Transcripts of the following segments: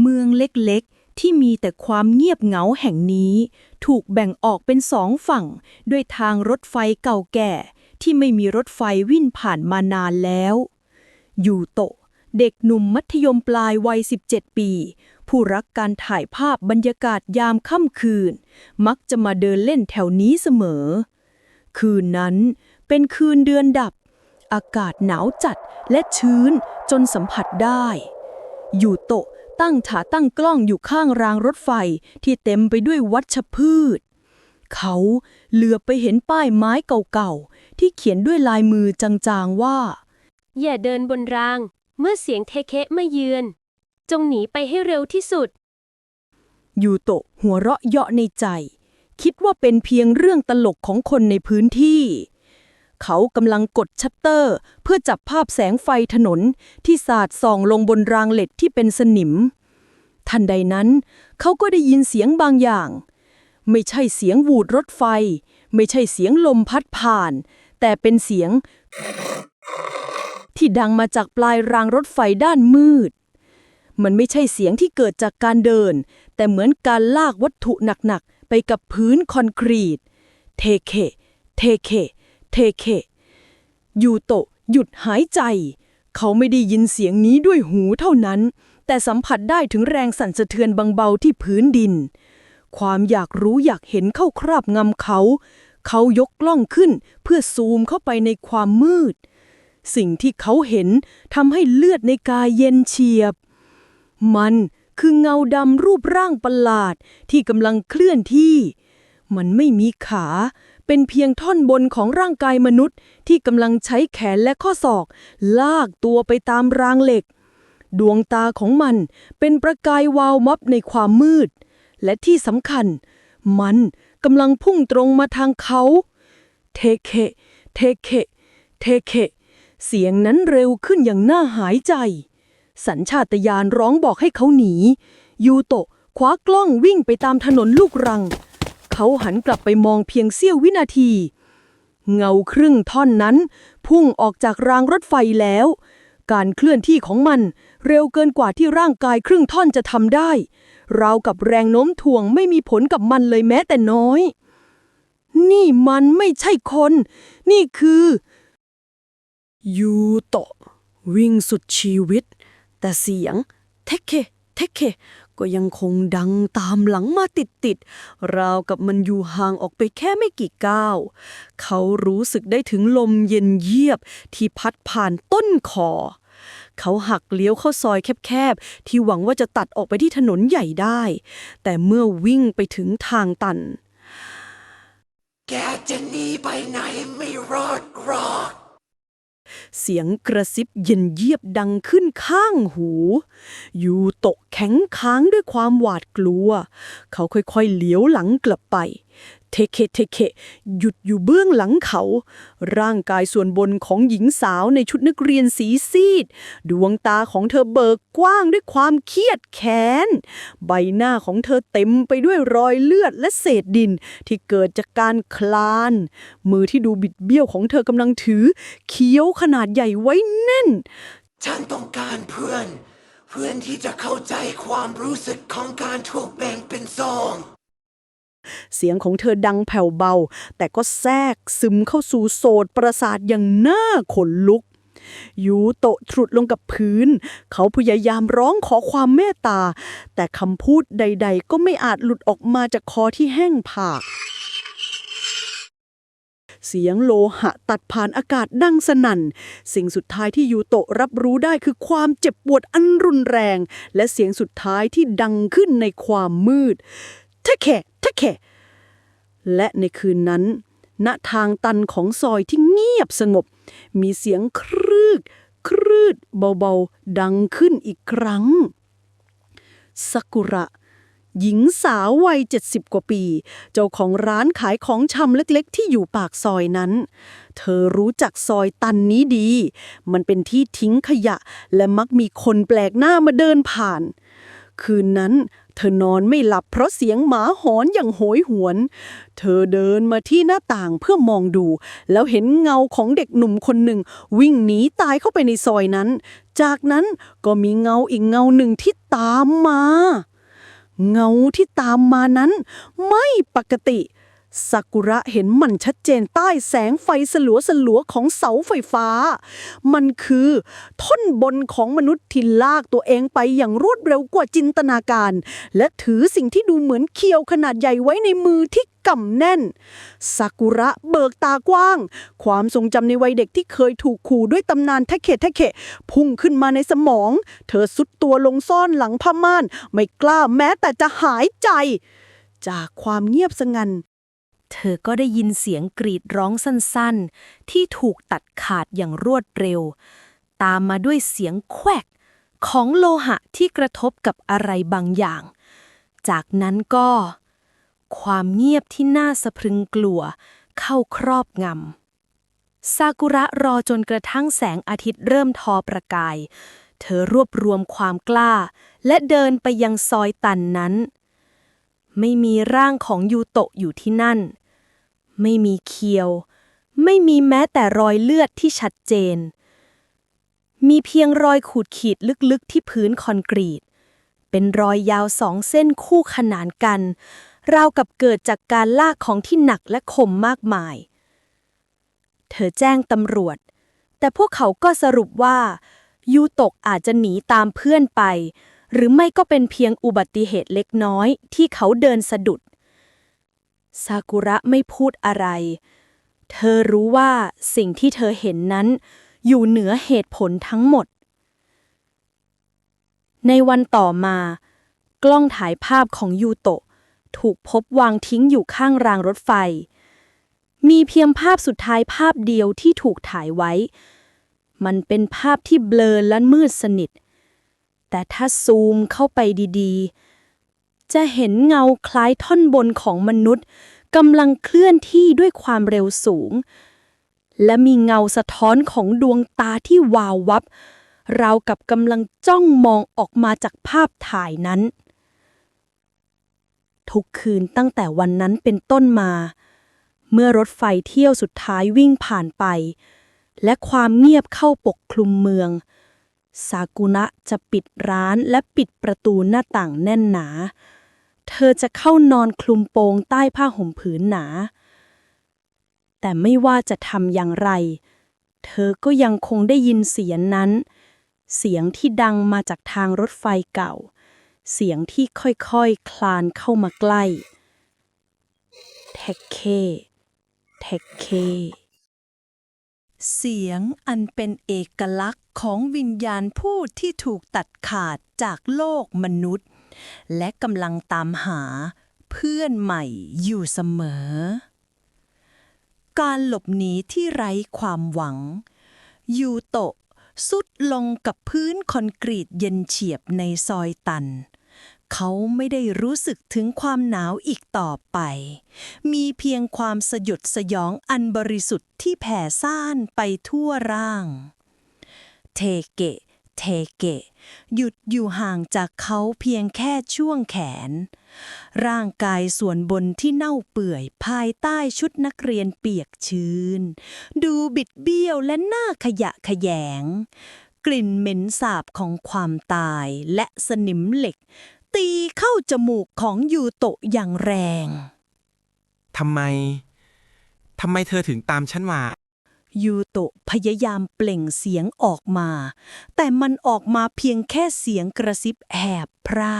เมืองเล็กๆ ที่มีแต่ความเงียบเหงาแห่งนี้ ถูกแบ่งออกเป็นสองฝั่ง ด้วยทางรถไฟเก่าแก่ ที่ไม่มีรถไฟวิ่งผ่านมานานแล้ว ยูโตะ เด็กหนุ่มมัธยมปลายวัย 17 ปี ผู้รักการถ่ายภาพบรรยากาศยามค่ำคืน มักจะมาเดินเล่นแถวนี้เสมอ คืนนั้นเป็นคืนเดือนดับ อากาศหนาวจัดและชื้นจนสัมผัสได้ยูโตะ ตั้งขาตั้งกล้องอยู่ข้างรางรถไฟที่เต็มไปด้วยวัชพืช เขาเหลือบไปเห็นป้ายไม้เก่าๆ ที่เขียนด้วยลายมือจางๆว่า อย่าเดินบนราง เมื่อเสียงเทเคะมาเยือน จงหนีไปให้เร็วที่สุด ยูโตะหัวเราะเยาะในใจ คิดว่าเป็นเพียงเรื่องตลกของคนในพื้นที่ เขากำลังกดชัตเตอร์ เพื่อจับภาพแสงไฟถนนที่สาดส่องลงบนรางเหล็กที่เป็นสนิม ทันใดนั้น เขาก็ได้ยินเสียงบางอย่าง ไม่ใช่เสียงวูดรถไฟ ไม่ใช่เสียงลมพัดผ่าน แต่เป็นเสียง ที่ดังมาจากปลายรางรถไฟด้านมืด มันไม่ใช่เสียงที่เกิดจากการเดิน แต่เหมือนการลากวัตถุหนักๆไปกับพื้นคอนกรีต เทเค เทเค เทเคยูโตะหยุดหายใจ เขาไม่ได้ยินเสียงนี้ด้วยหูเท่านั้น แต่สัมผัสได้ถึงแรงสั่นสะเทือนบางเบาที่พื้นดิน ความอยากรู้อยากเห็นเข้าคราบงำเขา เขายกกล้องขึ้นเพื่อซูมเข้าไปในความมืด สิ่งที่เขาเห็นทำให้เลือดในกายเย็นเฉียบ มันคือเงาดำรูปร่างประหลาดที่กำลังเคลื่อนที่ มันไม่มีขา เป็นเพียงท่อนบนของร่างกายมนุษย์ ที่กำลังใช้แขนและข้อศอก ลากตัวไปตามรางเหล็ก ดวงตาของมันเป็นประกายวาวมับในความมืด และที่สำคัญ มันกำลังพุ่งตรงมาทางเขา เทเค เทเค เทเค เสียงนั้นเร็วขึ้นอย่างน่าหายใจ สัญชาตญาณร้องบอกให้เขาหนี ยูโตะคว้ากล้องวิ่งไปตามถนนลูกรัง เขาหันกลับไปมองเพียงเสี้ยววินาที เงาครึ่งท่อนนั้น พุ่งออกจากรางรถไฟแล้ว การเคลื่อนที่ของมันเร็วเกินกว่าที่ร่างกายครึ่งท่อนจะทำได้ ราวกับแรงโน้มถ่วงไม่มีผลกับมันเลยแม้แต่น้อย นี่มันไม่ใช่คน นี่คือ ยูโตะวิ่งสุดชีวิต แต่เสียง เทเค เทเค ก็ยังคงดังตามหลังมาติดติดๆ ราวกับมันอยู่ห่างออกไปแค่ไม่กี่ก้าว เขารู้สึกได้ถึงลมเย็นเยียบที่พัดผ่านต้นคอ เขาหักเลี้ยวเข้าซอยแคบๆ ที่หวังว่าจะตัดออกไปที่ถนนใหญ่ได้ แต่เมื่อวิ่งไปถึงทางตัน แกจะหนีไปไหนไม่รอดหรอกเสียงกระซิบเย็นเยียบดังขึ้นข้างหู ยูโตะแข็งค้างด้วยความหวาดกลัว เขาค่อยๆเลี้ยวหลังกลับไป เทเคเทเคหยุดอยู่เบื้องหลังเขา ร่างกายส่วนบนของหญิงสาวในชุดนักเรียนสีซีด ดวงตาของเธอเบิกกว้างด้วยความเครียดแค้น ใบหน้าของเธอเต็มไปด้วยรอยเลือดและเศษดินที่เกิดจากการคลาน มือที่ดูบิดเบี้ยวของเธอกำลังถือเคี้ยวขนาดใหญ่ไว้แน่น ฉันต้องการเพื่อน เพื่อนที่จะเข้าใจความรู้สึกของการถูกแบ่งเป็นสอง เสียงของเธอดังแผ่วเบา แต่ก็แทรกซึมเข้าสู่โสดประสาทอย่างน่าขนลุก ยูโตะทรุดลงกับพื้น เขาพยายามร้องขอความเมตตา แต่คำพูดใด ๆ ก็ไม่อาจหลุดออกมาจากคอที่แห้งผาก เสียงโลหะตัดผ่านอากาศดังสนั่น สิ่งสุดท้ายที่ยูโตะรับรู้ได้คือความเจ็บปวดอันรุนแรง และเสียงสุดท้ายที่ดังขึ้นในความมืดทะแคะทะแคะและในคืนนั้น ณทางตันของซอยที่เงียบสงบ มีเสียงครืดครืดเบาๆ ดังขึ้นอีกครั้งซากุระ หญิงสาววัย 70 กว่าปี เจ้าของร้านขายของชำเล็กๆ ที่อยู่ปากซอยนั้น เธอรู้จักซอยตันนี้ดี มันเป็นที่ทิ้งขยะ และมักมีคนแปลกหน้ามาเดินผ่าน คืนนั้น เธอนอนไม่หลับเพราะเสียงหมาหอนอย่างโหยหวน เธอเดินมาที่หน้าต่างเพื่อมองดู แล้วเห็นเงาของเด็กหนุ่มคนหนึ่ง วิ่งหนีตายเข้าไปในซอยนั้น จากนั้นก็มีเงาอีกเงาหนึ่งที่ตามมา เงาที่ตามมานั้น ไม่ปกติซากุระเห็นมันชัดเจนใต้แสงไฟสลัวสลัวๆของเสาไฟฟ้า มันคือท่อนบนของมนุษย์ที่ลากตัวเองไปอย่างรวดเร็วกว่าจินตนาการ และถือสิ่งที่ดูเหมือนเคียวขนาดใหญ่ไว้ในมือที่ กำแน่นซากุระเบิกตากว้าง ความทรงจำในวัยเด็กที่เคยถูกขู่ด้วยตำนานแทะเขะแทะเขะพุ่งขึ้นมาในสมอง เธอสุดตัวลงซ่อนหลังผ้าม่าน ไม่กล้าแม้แต่จะหายใจ จากความเงียบสงันเธอก็ได้ยินเสียงกรีดร้องสั้นๆ ที่ถูกตัดขาดอย่างรวดเร็ว ตามมาด้วยเสียงแควกของโลหะที่กระทบกับอะไรบางอย่าง จากนั้นก็ ความเงียบที่น่าสะพรึงกลัว เข้าครอบงำซากุระรอจนกระทั่งแสงอาทิตย์เริ่มทอประกาย เธอรวบรวมความกล้า และเดินไปยังซอยตันนั้น ไม่มีร่างของยูโตะอยู่ที่นั่น ไม่มีเคียว ไม่มีแม้แต่รอยเลือดที่ชัดเจน มีเพียงรอยขูดขีดลึกๆที่พื้นคอนกรีต เป็นรอยยาวสองเส้นคู่ขนานกัน ราวกับเกิดจากการลากของที่หนักและคมมากมาย เธอแจ้งตำรวจ แต่พวกเขาก็สรุปว่า ยูตะอาจจะหนีตามเพื่อนไป หรือไม่ก็เป็นเพียงอุบัติเหตุเล็กน้อยที่เขาเดินสะดุด ซากุระไม่พูดอะไร เธอรู้ว่าสิ่งที่เธอเห็นนั้น อยู่เหนือเหตุผลทั้งหมด ในวันต่อมา กล้องถ่ายภาพของยูโตะ ถูกพบวางทิ้งอยู่ข้างรางรถไฟ มีเพียงภาพสุดท้ายภาพเดียวที่ถูกถ่ายไว้ มันเป็นภาพที่เบลอและมืดสนิท แต่ถ้าซูมเข้าไปดีๆ จะเห็นเงาคล้ายท่อนบนของมนุษย์กำลังเคลื่อนที่ด้วยความเร็วสูง และมีเงาสะท้อนของดวงตาที่วาววับ ราวกับกำลังจ้องมองออกมาจากภาพถ่ายนั้น ทุกคืนตั้งแต่วันนั้นเป็นต้นมา เมื่อรถไฟเที่ยวสุดท้ายวิ่งผ่านไป และความเงียบเข้าปกคลุมเมือง ซากุระจะปิดร้านและปิดประตูหน้าต่างแน่นหนา เธอจะเข้านอนคลุมโปงใต้ผ้าห่มผืนหนา แต่ไม่ว่าจะทำอย่างไร เธอก็ยังคงได้ยินเสียงนั้น เสียงที่ดังมาจากทางรถไฟเก่า เสียงที่ค่อยๆคคลานเข้ามาใกล้เทคเคเทคเค เสียงอันเป็นเอกลักษณ์ของวิญญาณผู้ที่ถูกตัดขาดจากโลกมนุษย์ และกำลังตามหาเพื่อนใหม่อยู่เสมอ การหลบหนีที่ไร้ความหวัง ยูโตะสุดลงกับพื้นคอนกรีตเย็นเฉียบในซอยตัน เขาไม่ได้รู้สึกถึงความหนาวอีกต่อไป มีเพียงความสยดสยองอันบริสุทธิ์ที่แผ่ซ่านไปทั่วร่าง เทเกะ เทเกะ หยุดอยู่ห่างจากเขาเพียงแค่ช่วงแขน ร่างกายส่วนบนที่เน่าเปื่อยภายใต้ชุดนักเรียนเปียกชื้น ดูบิดเบี้ยวและหน้าขยะขยง กลิ่นเหม็นสาบของความตายและสนิมเหล็ก ตีเข้าจมูกของยูโตะอย่างแรง ทำไม ทำไมเธอถึงตามฉันมา ยูโตะพยายามเปล่งเสียงออกมา แต่มันออกมาเพียงแค่เสียงกระซิบแหบพร่า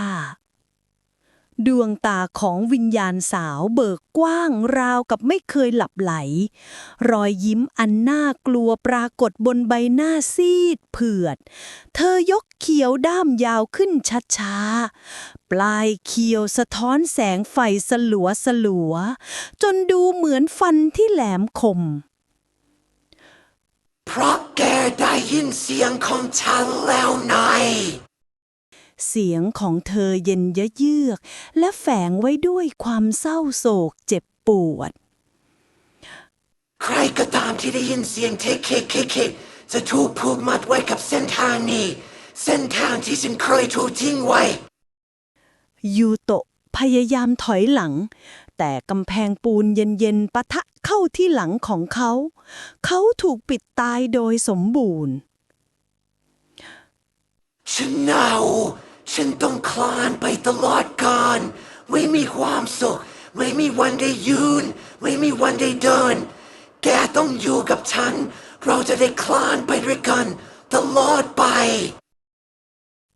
ดวงตาของวิญญาณสาวเบิกกว้างราวกับไม่เคยหลับไหล รอยยิ้มอันน่ากลัวปรากฏบนใบหน้าซีดเผือด เธอยกเขียวด้ามยาวขึ้นช้าๆ ปลายเขียวสะท้อนแสงไฟสลัวสลัวๆจนดูเหมือนฟันที่แหลมคม เพราะแกได้ยินเสียงของฉันแล้วไง เสียงของเธอเย็นยะเยือก และแฝงไว้ด้วยความเศร้าโศกเจ็บปวด ใครก็ตามที่ได้ยินเสียงเทคเคเคเคจะถูกผูกมัดไว้กับเส้นทางนี้ เส้นทางที่ฉันเคยถูกทิ้งไว้ ยูโตะพยายามถอยหลัง แต่กำแพงปูนเย็นๆปะทะเข้าที่หลังของเขา เขาถูกปิดตายโดยสมบูรณ์ฉันหนาว ฉันต้องคลานไปตลอดกาลไม่มีความสุข ไม่มีวันได้ยืน ไม่มีวันได้เดิน แกต้องอยู่กับฉัน เราจะได้คลานไปด้วยกัน ตลอดไป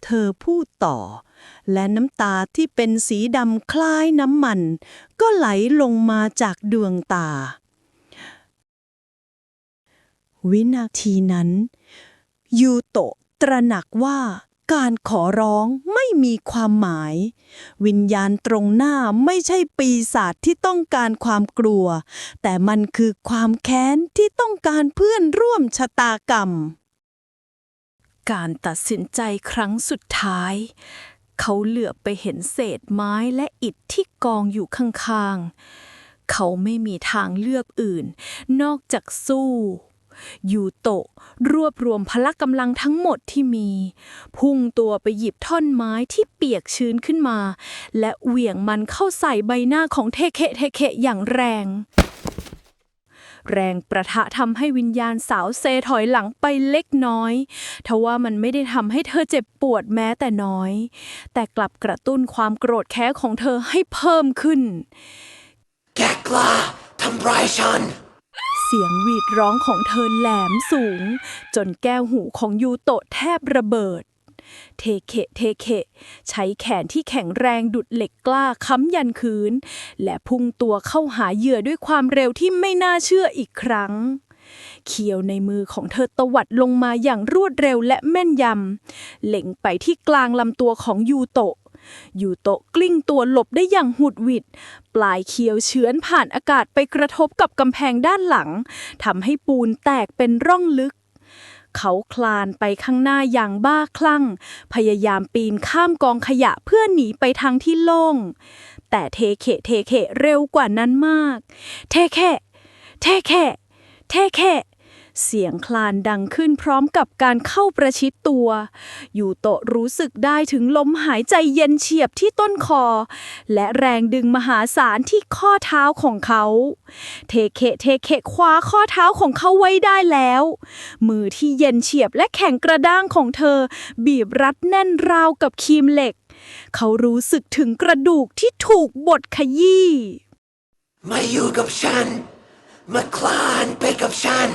เธอพูดต่อ และน้ำตาที่เป็นสีดำคล้ายน้ำมัน ก็ไหลลงมาจากดวงตา วินาทีนั้น ยูโตะตระหนักว่า การขอร้องไม่มีความหมาย วิญญาณตรงหน้าไม่ใช่ปีศาจที่ต้องการความกลัว แต่มันคือความแค้นที่ต้องการเพื่อนร่วมชะตากรรม การตัดสินใจครั้งสุดท้าย เขาเหลือบไปเห็นเศษไม้และอิฐที่กองอยู่ข้างๆ เขาไม่มีทางเลือกอื่น นอกจากสู้ ยูโตะ รวบรวมพละกำลังทั้งหมดที่มี พุ่งตัวไปหยิบท่อนไม้ที่เปียกชื้นขึ้นมา และเหวี่ยงมันเข้าใส่ใบหน้าของเทเคเทเคอย่างแรง แรงประทะทำให้วิญญาณสาวเซถอยหลังไปเล็กน้อยทว่ามันไม่ได้ทำให้เธอเจ็บปวดแม้แต่น้อย แต่กลับกระตุ้นความโกรธแค้นของเธอให้เพิ่มขึ้น แกกล้าทำร้ายฉัน สียงหวีดร้องของเธอแหลมสูง จนแก้วหูของยูโตะแทบระเบิด เทเคเทเคใช้แขนที่แข็งแรงดุดเหล็กกล้าค้ำยันคืน และพุ่งตัวเข้าหาเหยื่อด้วยความเร็วที่ไม่น่าเชื่ออีกครั้งเขียวในมือของเธอตวัดลงมาอย่างรวดเร็วและแม่นยำเล็งไปที่กลางลำตัวของยูโตะ อยู่โตะกลิ้งตัวหลบได้อย่างหุดหวิด ปลายเขียวเฉือนผ่านอากาศไปกระทบกับกำแพงด้านหลังทำให้ปูนแตกเป็นร่องลึก เขาคลานไปข้างหน้าอย่างบ้าคลั่ง พยายามปีนข้ามกองขยะเพื่อหนีไปทางที่โล่ง แต่เทเคเทเคเร็วกว่านั้นมาก เทเคเทเคเทเค เสียงคลานดังขึ้นพร้อมกับการเข้าประชิดตัว ยูโตะรู้สึกได้ถึงลมหายใจเย็นเฉียบที่ต้นคอ และแรงดึงมหาศาลที่ข้อเท้าของเขา เทเคเทเคคว้าข้อเท้าของเขาไว้ได้แล้ว มือที่เย็นเฉียบและแข็งกระด้างของเธอ บีบรัดแน่นราวกับครีมเหล็ก เขารู้สึกถึงกระดูกที่ถูกบดขยี้มาอยู่กับฉัน มาคลานไปกับฉัน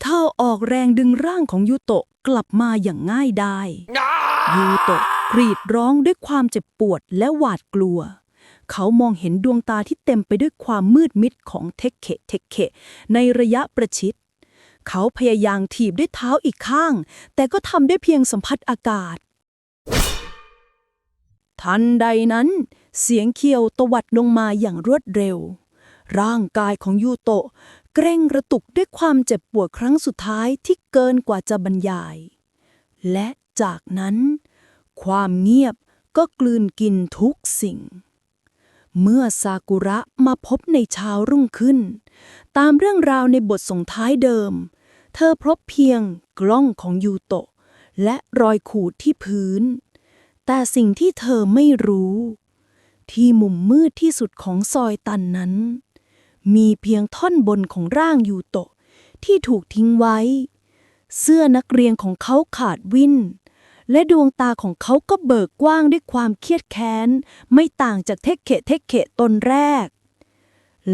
เท่าออกแรงดึงร่างของยูโตะกลับมาอย่างง่ายดายยูโตะกรีดร้องด้วยความเจ็บปวดและหวาดกลัว เขามองเห็นดวงตาที่เต็มไปด้วยความมืดมิดของเทคเคเทคเคในระยะประชิด เขาพยายามถีบด้วยเท้าอีกข้าง แต่ก็ทำได้เพียงสัมผัสอากาศ ทันใดนั้น เสียงเคียวตวัดลงมาอย่างรวดเร็ว ร่างกายของยูโตะ เกร็งกระตุกด้วยความเจ็บปวดครั้งสุดท้ายที่เกินกว่าจะบรรยาย และจากนั้น ความเงียบก็กลืนกินทุกสิ่ง เมื่อซากุระมาพบในเช้ารุ่งขึ้น ตามเรื่องราวในบทส่งท้ายเดิม เธอพบเพียงกล้องของยูโตะ และรอยขูดที่พื้น แต่สิ่งที่เธอไม่รู้ ที่มุมมืดที่สุดของซอยตันนั้น มีเพียงท่อนบนของร่างยูโตะที่ถูกทิ้งไว้ เสื้อนักเรียนของเขาขาดวิน และดวงตาของเขาก็เบิกกว้างด้วยความเครียดแค้น ไม่ต่างจากเทคเขะเทคเขะตนแรก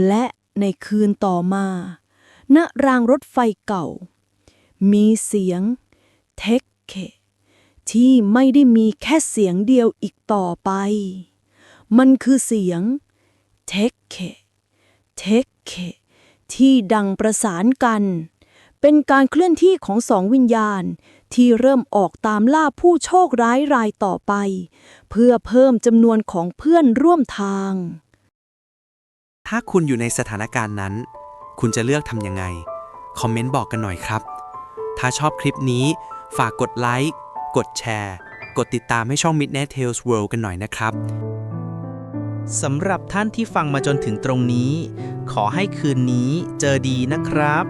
และในคืนต่อมา ณรางรถไฟเก่า มีเสียง เทคเขะที่ไม่ได้มีแค่เสียงเดียวอีกต่อไป มันคือเสียง เทคเค เทคเคที่ดังประสานกัน เป็นการเคลื่อนที่ของสองวิญญาณ ที่เริ่มออกตามล่าผู้โชคร้ายรายต่อไป เพื่อเพิ่มจำนวนของเพื่อนร่วมทาง ถ้าคุณอยู่ในสถานการณ์นั้น คุณจะเลือกทำยังไง คอมเมนต์บอกกันหน่อยครับ ถ้าชอบคลิปนี้ ฝากกดไลค์ กดแชร์ กดติดตามให้ช่อง Midnight Tales World กันหน่อยนะครับ สำหรับท่านที่ฟังมาจนถึงตรงนี้ ขอให้คืนนี้เจอดีนะครับ